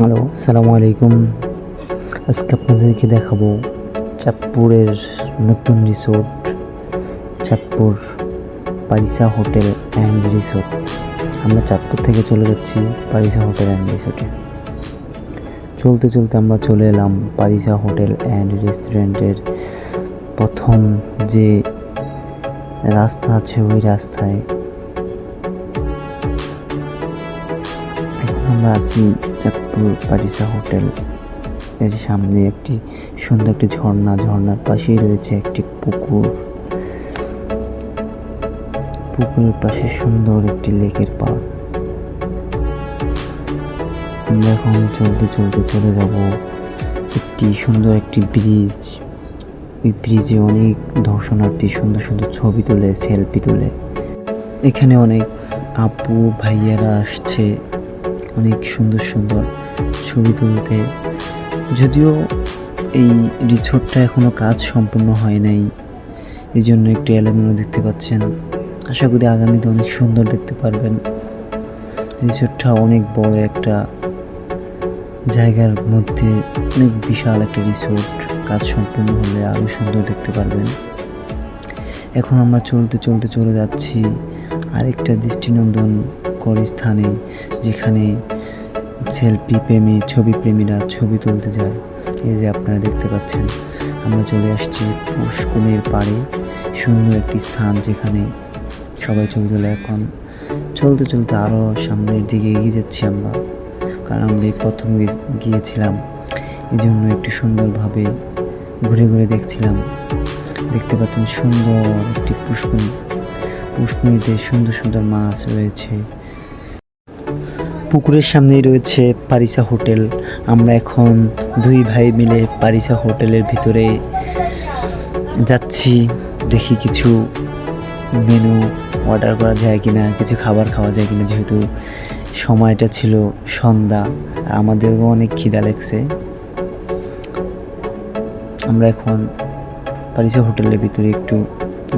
Hello, আসসালামু আলাইকুম। আজকে আপনাদেরকে দেখাবো চাঁদপুরের নতুন resort, Chandpur Parisa hotel and resort. আমরা চাঁদপুর থেকে চলে যাচ্ছি পারিসা হোটেল অ্যান্ড রিসোর্টে। চলতে চলতে আমরা চলে এলাম পারিসা হোটেল অ্যান্ড রেস্টুরেন্টের প্রথম যে রাস্তা আছে ওই রাস্তায়। আমরা আছি চাঁদপুর পারিসা হোটেল। এর সামনে একটি সুন্দর একটি ঝর্ণা, ঝর্ণার পাশেই রয়েছে একটি পুকুর। পুকুরের পাশে সুন্দর একটি লেকের আমরা এখন চলতে চলতে চলে যাব একটি সুন্দর একটি ব্রিজ। ওই ব্রিজে অনেক দর্শনার্থী সুন্দর সুন্দর ছবি তোলে, সেলফি তোলে। এখানে অনেক আপু, ভাইয়ারা আসছে। অনেক সুন্দর সুন্দর ছবি তুলতে। যদিও এই রিসোর্টটা এখনও কাজ সম্পূর্ণ হয় নাই এই জন্য একটু এলোমেলো দেখতে পাচ্ছেন। আশা করি আগামীতে অনেক সুন্দর দেখতে পারবেন। রিসোর্টটা অনেক বড় একটা জায়গার মধ্যে অনেক বিশাল একটা রিসোর্ট কাজ সম্পূর্ণ হলে আরও সুন্দর দেখতে পারবেন। এখন আমরা চলতে চলতে চলে যাচ্ছি আরেকটা দৃষ্টিনন্দন কর স্থানে যেখানে সেলফি প্রেমী, ছবি প্রেমীরা ছবি তুলতে যায়। এই যে আপনারা দেখতে পাচ্ছেন, আমরা চলে আসছি পুষ্কুনের পাড়ে। সুন্দর একটি স্থান যেখানে সবাই ছবি তোলে। এখন চলতে চলতে আরও সামনের দিকে এগিয়ে যাচ্ছি আমরা। কারণ আমরা প্রথম গিয়েছিলাম। এই জন্য একটু সুন্দরভাবে ঘুরে ঘুরে দেখছিলাম। দেখতে পাচ্ছেন সুন্দর একটি পুষ্কুন পুষ্কুনিতে সুন্দর সুন্দর মাছ রয়েছে। পুকুরের সামনেই রয়েছে পারিসা হোটেল। আমরা এখন দুই ভাই মিলে পারিসা হোটেলের ভিতরে যাচ্ছি, দেখি কিছু মেনু অর্ডার করা যায় কিনা, কিছু খাবার খাওয়া যায় কিনা, যেহেতু সময়টা ছিল সন্ধ্যা, আর আমাদেরও অনেক খিদা লাগছে। আমরা এখন পারিসা হোটেলের ভিতরে একটু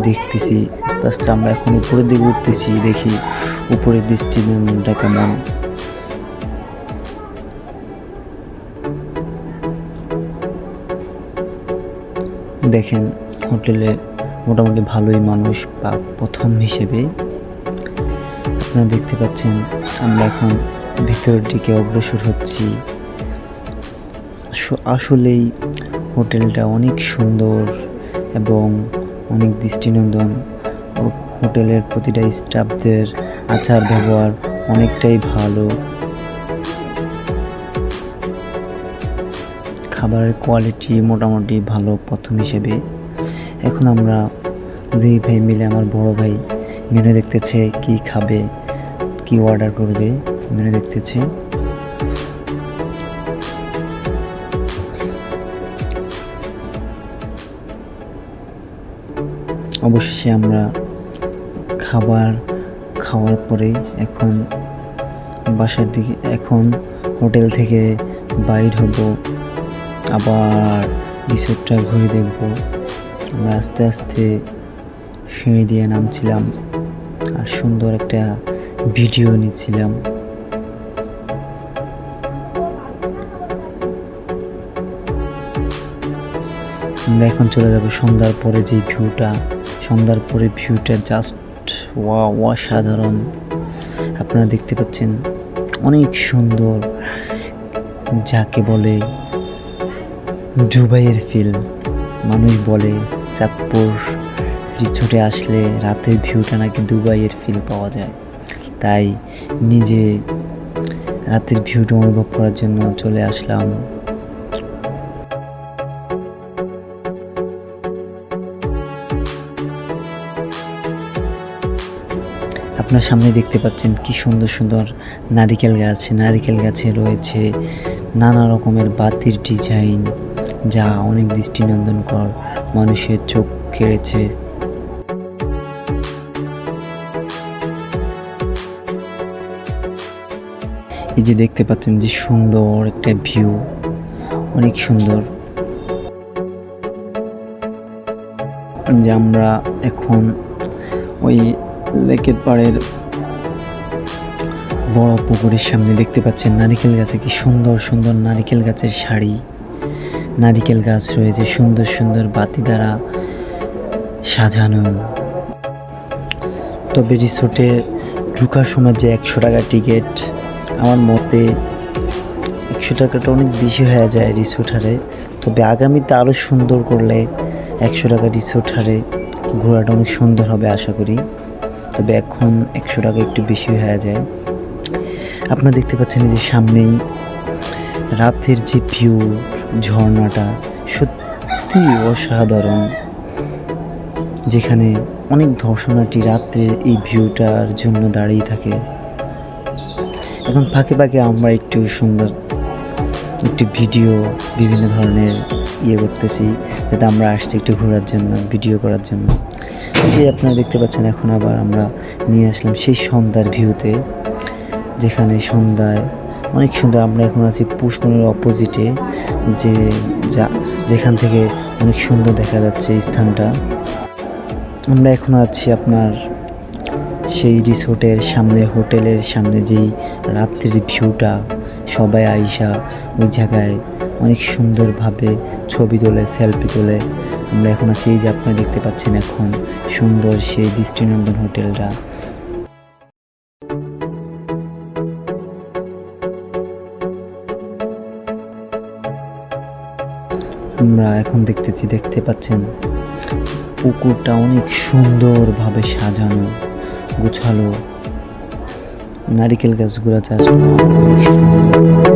দেখতেছি, আস্তে আস্তে আমরা এখন উপরের দিকে উঠতেছি, দেখি উপরের দৃষ্টিটা কেমন। দেখেন, হোটেলে মোটামুটি ভালোই মানুষ বা প্রথম হিসেবে। আপনারা দেখতে পাচ্ছেন, আমরা এখন ভিতরের দিকে অগ্রসর হচ্ছি। আস- আসলেই হোটেলটা অনেক সুন্দর এবং অনেক দৃষ্টিনন্দন। হোটেলের প্রতিটা স্টাফদের আচার ব্যবহার অনেকটাই ভালো। খাবারের কোয়ালিটি মোটামুটি ভালো প্রথম হিসেবে। এখন আমরা দুই ভাই মিলে আমার বড় ভাই মেনু দেখতেছে কি খাবে, কি অর্ডার করবে মেনু দেখতেছে। অবশেষে আমরা খাবার খাওয়ার পরে এখন বাসার দিকে, এখন হোটেল থেকে বাইর হব। আবার রিসোর্টটা ঘুরে দেখব। আমরা আস্তে আস্তে সিঁড়ি দিয়ে নামছিলাম আর সুন্দর একটা ভিডিও নিচ্ছিলাম। আমরা এখন চলে যাব সন্ধ্যার পরে যে ভিউটা। সন্ধ্যার পরে ভিউটা জাস্ট ওয়া অসাধারণ। আপনারা দেখতে পাচ্ছেন অনেক সুন্দর, যাকে বলে দুবাইয়ের ফিল মানুষ বলে, চাঁদপুর রিসোর্টে আসলে রাতের ভিউটা নাকি দুবাইয়ের ফিল পাওয়া যায়। তাই নিজে রাতের ভিউটা অনুভব করার জন্য চলে আসলাম। আপনার সামনে দেখতে পাচ্ছেন কি সুন্দর সুন্দর নারিকেল গাছ। নারিকেল গাছে রয়েছে নানা রকমের বাতির ডিজাইন যা অনেক দৃষ্টিনন্দনকর মানুষের চোখ কেড়েছে। এই যে দেখতে পাচ্ছেন যে সুন্দর একটা ভিউ, অনেক সুন্দর। যে আমরা এখন ওই লেকের পাড়ের বড় পুকুরের সামনে দেখতে পাচ্ছেন নারিকেল গাছে কি সুন্দর সুন্দর নারিকেল গাছের শাড়ি নারিকেল গাছ রয়েছে সুন্দর সুন্দর বাতি দ্বারা সাজানো। তবে রিসোর্টে ঢুকার সময় যে একশো টাকা টিকিট, আমার মতে একশো টাকাটা অনেক বেশি হয়ে যায় রিসোর্ট হারে। তবে আগামীতে আরও সুন্দর করলে একশো টাকা রিসোর্ট হারে ঘোরাটা অনেক সুন্দর হবে আশা করি। তবে এখন একশো টাকা একটু বেশি হয়ে যায়। আপনারা দেখতে পাচ্ছেন যে সামনেই রাতের যে ভিউ ঝর্ণাটা সত্যি অসাধারণ, যেখানে অনেক দর্শনার্থী রাত্রের এই ভিউটার জন্য দাঁড়িয়ে থাকে। এখন ফাঁকে ফাঁকে আমরা একটু সুন্দর একটু ভিডিও, বিভিন্ন ধরনের ইয়ে করতেছি, যাতে আমরা আসছি একটু ঘোরার জন্য, ভিডিও করার জন্য। যে আপনারা দেখতে পাচ্ছেন, এখন আবার আমরা নিয়ে আসলাম সেই সন্ধ্যার ভিউতে, যেখানে সন্ধ্যায় অনেক সুন্দর আমরা এখন আছি পুষ্করের অপোজিটে যে যা, যেখান থেকে অনেক সুন্দর দেখা যাচ্ছে স্থানটা। আমরা এখন আছি আপনার সেই রিসোর্টের সামনে, হোটেলের সামনে যেই রাত্রির ভিউটা, সবাই আইসা ওই জায়গায় অনেক সুন্দরভাবে ছবি তোলে সেলফি তোলে। আমরা এখন আছি এই যে আপনারা দেখতে পাচ্ছেন এখন সুন্দর সেই দৃষ্টিনন্দন হোটেলটা। আমরা এখন দেখতেছি দেখতে পাচ্ছেন? পুকুরটা অনেক সুন্দরভাবে সাজানো গুছালো। নারিকেল গাছগুলো চাষ করা